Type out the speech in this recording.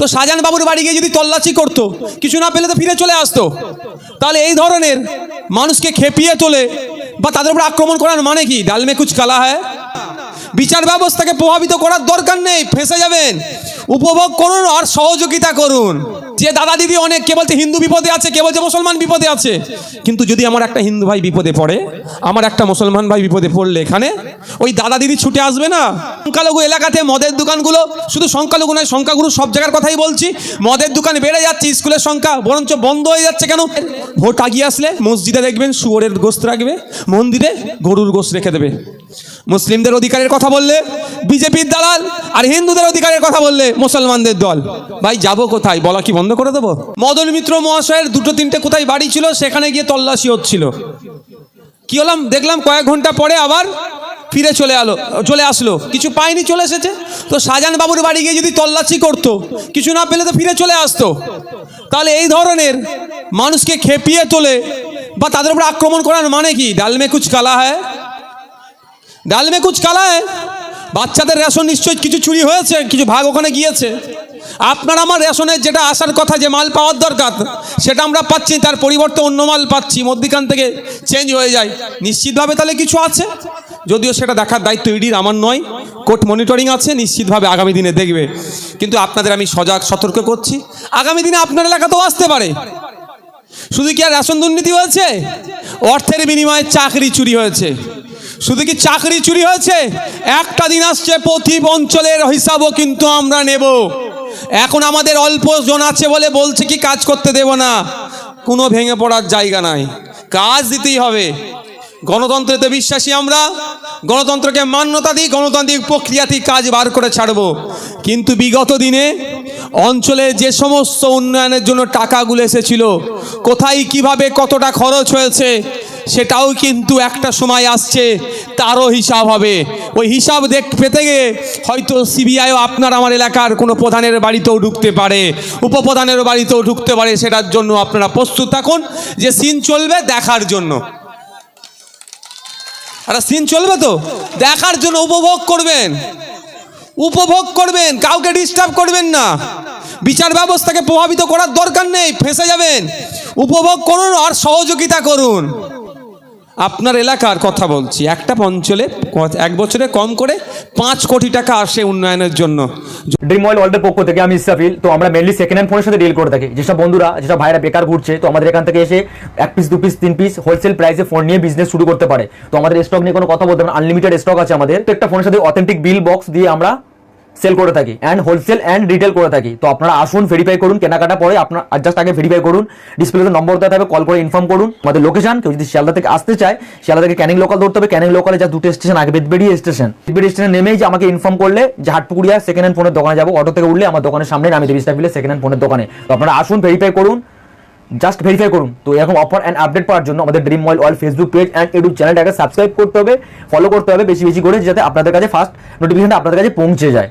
তো শাহজাহান বাবুর বাড়ি গিয়ে যদি তল্লাশি করতো, কিছু না পেলে তো ফিরে চলে আসতো। তাহলে এই ধরনের মানুষকে খেপিয়ে তোলে বা তাদের উপর আক্রমণ করার মানে কি? ডালমে কুচ কালা হয় বিচার ব্যবস্থাকে প্রভাবিত করার দরকার নেই, ফেসে যাবেন। উপভোগ করুন আর সহযোগিতা করুন। যে দাদা দিদি অনেক কে বলছে হিন্দু বিপদে আছে কে বলছে মুসলমান বিপদে আছে। কিন্তু যদি আমার একটা হিন্দু ভাই বিপদে পড়ে, আমার একটা মুসলমান ভাই বিপদে পড়লে এখানে ওই দাদা দিদি ছুটে আসবে না? সংখ্যালঘু এলাকাতে মদের দোকানগুলো, শুধু সংখ্যালঘু নয়, সংখ্যাগুরু সব জায়গার কথাই বলছি। মদের দোকান বেড়ে যাচ্ছে, স্কুলের সংখ্যা বরঞ্চ বন্ধ হয়ে যাচ্ছে কেন? ভোট আগিয়ে আসলে মসজিদে দেখবেন শুয়োরের গোস্ত রাখবে, মন্দিরে গরুর গোস্ত রেখে দেবে। মুসলিমদের অধিকারের কথা বললে বিজেপির দালাল, আর হিন্দুদের অধিকারের কথা বললে মুসলমানদের দল। ভাই, যাব কোথায়? বলা কি বন্ধ করে দেবো? মদন মিত্র মহাশয়ের দুটো তিনটে কোথায় বাড়ি ছিল, সেখানে গিয়ে তল্লাশি হচ্ছিল। কি হলাম, দেখলাম কয়েক ঘণ্টা পরে আবার ফিরে চলে আলো, চলে আসলো। কিছু পায়নি, চলে এসেছে। তো শাহজাহান বাবুর বাড়ি গিয়ে যদি তল্লাশি করতো, কিছু না পেলে তো ফিরে চলে আসতো। তাহলে এই ধরনের মানুষকে খেপিয়ে তোলে বা তাদের উপর আক্রমণ করার মানে কি? ডালমে কুচ কালা হয় ডাল মে কুচ কালা है বাচ্চাদের রেশন নিশ্চয়ই কিছু চুরি হয়েছে, কিছু ভাগ ওখানে গিয়েছে। আপনার আমার রেশনের যেটা আসার কথা, যে মাল পাওয়ার দরকার, সেটা আমরা পাচ্ছি, তার পরিবর্তে অন্য মাল পাচ্ছি, মধ্যিখান থেকে চেঞ্জ হয়ে যায়। নিশ্চিতভাবে তাহলে কিছু আছে? যদিও সেটা দেখার দায়িত্ব ইডির, আমার নয়। কোর্ট মনিটরিং আছে, নিশ্চিতভাবে আগামী দিনে দেখবে। কিন্তু আপনাদের আমি সজাগ, সতর্ক করছি। আগামী দিনে আপনার এলাকাতেও আসতে পারে। শুধু কি আর রেশন দুর্নীতি হয়েছে? অর্থের বিনিময়ে চাকরি চুরি হয়েছে। শুধু কি চাকরি চুরি হয়েছে? একটা দিন আসছে প্রতি অঞ্চলের হিসাবও কিন্তু আমরা নেব। এখন আমাদের অল্প জন আছে বলে বলছে কি, কাজ করতে দেব না। কোনো ভেঙে পড়ার জায়গা নাই। কাজ দিতেই হবে। গণতন্ত্রেতে বিশ্বাসী আমরা। গণতন্ত্রকে মান্যতা দিই, গণতান্ত্রিক প্রক্রিয়াতেই কাজ বার করে ছাড়বো। কিন্তু বিগত দিনে অঞ্চলে যে সমস্ত উন্নয়নের জন্য টাকাগুলো এসেছিল, কোথায় কীভাবে কতটা খরচ হয়েছে, সেটাও কিন্তু একটা সময় আসছে, তারও হিসাব হবে। ওই হিসাব দেখ, পেতে গিয়ে হয়তো সিবিআইও আপনার আমার এলাকার কোনো প্রধানের বাড়িতেও ঢুকতে পারে, উপপ্রধানের বাড়িতেও ঢুকতে পারে, সেটার জন্য আপনারা প্রস্তুত থাকুন যে সিন চলবে দেখার জন্য। একটা সিন চলবে তো? দেখার জন্য উপভোগ করবেন। উপভোগ করবেন, কাউকে ডিস্টার্ব করবেন না। বিচার ব্যবস্থাকে প্রভাবিত করার দরকার নেই, ফেসে যাবেন। উপভোগ করুন আর সহযোগিতা করুন। আপনার এলাকার কথা বলছি। একটা অঞ্চলে এক বছরে কম করে পাঁচ কোটি টাকা আসে উন্নয়নের জন্য। ড্রিম ওয়ার্ল্ড ওয়ার্ল্ডের পক্ষ থেকে আমি ইসরাফিল। তো আমরা মেনলি সেকেন্ড হ্যান্ড ফোনের সাথে ডিল করে থাকি। যেসব বন্ধুরা, যেসব ভাইরা বেকার ঘুরছে, তো আমাদের এখান থেকে এসে এক পিস দু পিস তিন পিস হোলসেল প্রাইসে ফোন নিয়ে বিজনেস শুরু করতে পারে। তো আমাদের স্টক নিয়ে কোনো কথা বলতে আনলিমিটেড স্টক আছে আমাদের। তো একটা ফোনের সাথে অথেন্টিক বিল বক্স দিয়ে আমরা সেল করে থাকি অ্যান্ড হোলসেল অ্যান্ড রিটেল করে থাকি। তো আপনারা আসুন ভেরিফাই করুন, কেনাকাটা পরে আপনার জাস্ট আগে ভেরিফাই করুন ডিসপ্লেতে নম্বর দেওয়া থাকবে কল করে ইনফর্ম করুন। আমাদের লোকেশন কেউ যদি শিয়ালদা থেকে আসতে চায়, শিয়ালদা থেকে ক্যানিং লোকাল ধরতে হবে ক্যানিং লোকালে যা দুটো স্টেশন আগে বেদবেড়ি স্টেশন বেদবেড়ি স্টেশন নেমেই যে আমাকে ইনফর্ম করলে, যে হাটপুকুরিয়া সেকেন্ড হ্যান্ড ফোনের দোকানে যাব অটো থেকে উঠলে আমার দোকানের সামনে আমি দেবী স্টাফিলে সেকেন্ড হ্যান্ড ফোনের দোকানে। তো আপনারা আসুন ভেরিফাই করুন জাস্ট ভেরিফাই করুন। তো এরকম অফার অ্যান্ড আপডেট পাওয়ার জন্য আমাদের dream mobile all Facebook page and YouTube চ্যানেলটাকে সাবস্ক্রাইব করতে হবে ফলো করতে হবে, বেশি বেশি করে, যাতে আপনাদের কাছে ফার্স্ট নোটিফিকেশনটা আপনাদের কাছে পৌঁছে যায়।